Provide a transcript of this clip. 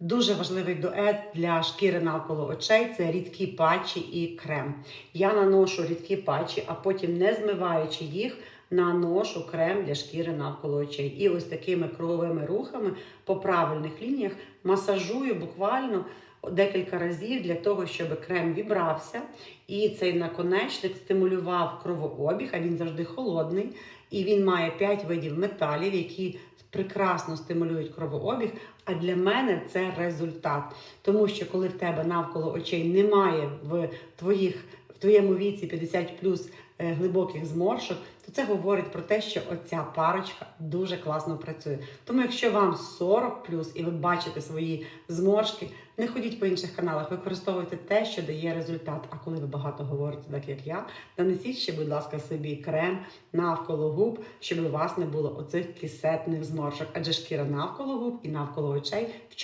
Дуже важливий дует для шкіри навколо очей це рідкі патчі і крем. Я наношу рідкі патчі, а потім, не змиваючи їх, наношу крем для шкіри навколо очей. І ось такими круговими рухами по правильних лініях масажую буквально декілька разів для того, щоб крем вібрався і цей наконечник стимулював кровообіг, а він завжди холодний. І він має 5 видів металів, які прекрасно стимулюють кровообіг. А для мене це результат. Тому що коли в тебе навколо очей немає в твоїх твоєму віці 50 плюс е, глибоких зморшок, то це говорить про те, що оця парочка дуже класно працює. Тому, якщо вам 40 плюс і ви бачите свої зморшки, не ходіть по інших каналах, використовуйте те, що дає результат. А коли ви багато говорите, так як я, нанесіть ще, будь ласка, собі крем навколо губ, щоб у вас не було оцих кисетних зморшок. Адже шкіра навколо губ і навколо очей в.